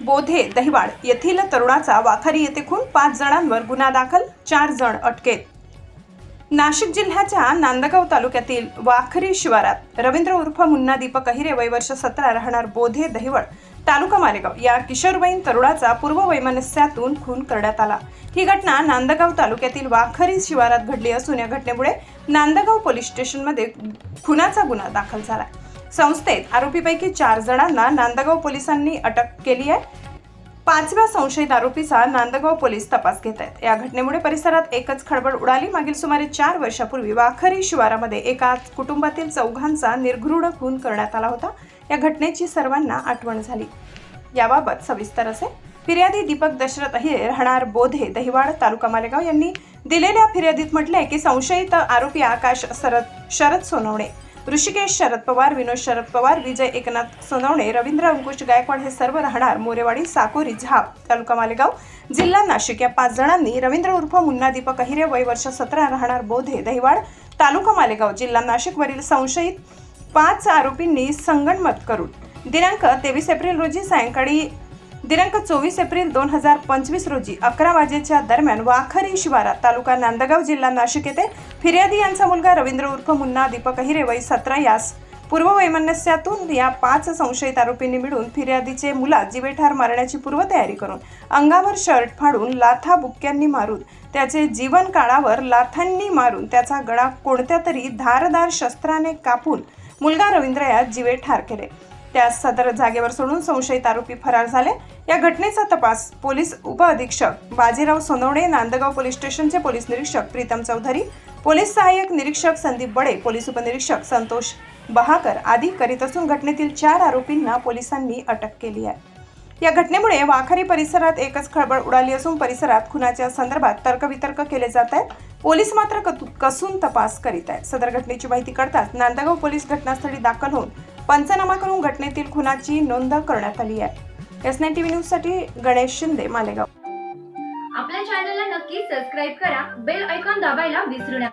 बोधे दहिवाड येथील तरुणाचा वाखारी येथे खून पाच जणांवर गुन्हा दाखल चार जण अटकेत. नाशिक जिल्ह्याच्या नांदगाव तालुक्यातील वाखरी शिवारात रवींद्र उर्फ मुन्ना दीपक अहिरे वय वर्ष सतरा राहणार बोधे दहिवड तालुका मालेगाव या किशोरवयीन तरुणाचा पूर्व वैमनस्यातून खून करण्यात आला. ही घटना नांदगाव तालुक्यातील वाखरी शिवारात घडली असून या घटनेमुळे नांदगाव पोलीस स्टेशनमध्ये खुनाचा गुन्हा दाखल झाला. संस्थेत आरोपीपैकी चार जणांना नांदगाव पोलिसांनी अटक केली आहे. पाचव्या संशयित आरोपीचा नांदगाव पोलीस तपास घेत आहेत. या घटनेमुळे परिसरात एकच खळबळ उडाली. मागील सुमारे चार वर्षापूर्वी वाखरी शिवारामध्ये एका कुटुंबातील चौघांचा निर्घृण खून करण्यात आला होता. या घटनेची सर्वांना आठवण झाली. याबाबत सविस्तर असे. फिर्यादी दीपक दशरथ अहिरे राहणार बोधे दहिवाड तालुका मालेगाव यांनी दिलेल्या फिर्यादीत म्हटले की संशयित आरोपी आकाश सरद शरद सोनवणे. ऋषिकेश शरद पवार विनोद शरद पवार विजय एकनाथ सोनवणे रवींद्र अंकुश गायकवाड हे सर्व राहणार मोरेवाडी साकोरी झाप तालुका मालेगाव जिल्हा नाशिक. या पाच जणांनी रवींद्र उर्फ मुन्ना दीपक अहिरे वय वर्ष सतरा राहणार बोधे दहिवाड तालुका मालेगाव जिल्हा नाशिकवरील संशयित पाच आरोपींनी संगणमत करून दिनांक तेवीस एप्रिल रोजी सायंकाळी दिनांक चोवीस एप्रिल दोन हजार पंचवीस रोजी अकरा वाजेच्या दरम्यान वाखरी शिवारात तालुका नांदगाव जिल्हा नाशिक येथे फिर्यादी यांचा मुलगा रवींद्र उर्फ मुन्ना दीपक अहिरे वय सतरा यास पूर्ववैमनस्यातून या पाच संशयित आरोपींनी मिळून फिर्यादीचे मुला जिवेठार मारण्याची पूर्वतयारी करून अंगावर शर्ट फाडून लाथा बुक्क्यांनी मारून त्याचे जीवन काळावर लाथांनी मारून त्याचा गळा कोणत्या तरी धारदार शस्त्राने कापून मुलगा रवींद्र यास जीवे ठार केले. त्यास सदर जागेवर सोडून संशयित आरोपी फरार झाले. या घटनेचा तपास पोलीस उपअधीक्षक बाजीराव सोनवणे नांदगाव पोलीस स्टेशनचे पोलीस निरीक्षक प्रीतम चौधरी पोलीस सहाय्यक निरीक्षक संदीप बडे पोलीस उपनिरीक्षक संतोष बहाकर आदी करीत असून घटनेतील चार आरोपींना पोलिसांनी अटक केली आहे. या घटनेमुळे वाखारी परिसरात एकच खळबळ उडाली असून परिसरात खुनाच्या संदर्भात तर्कवितर्क केले जात आहेत. पोलीस मात्र कसून तपास करीत आहेत. सदर घटनेची माहिती कळताच नांदगाव पोलीस घटनास्थळी दाखल होऊन पंचनामा करून घटनेतील खुनाची नोंद करण्यात आली आहे. एस नाईन टीव्ही न्यूजसाठी गणेश शिंदे मालेगाव. आपल्या चॅनलला नक्की सबस्क्राईब करा. बेल ऐकॉन दाबायला विसरू नका.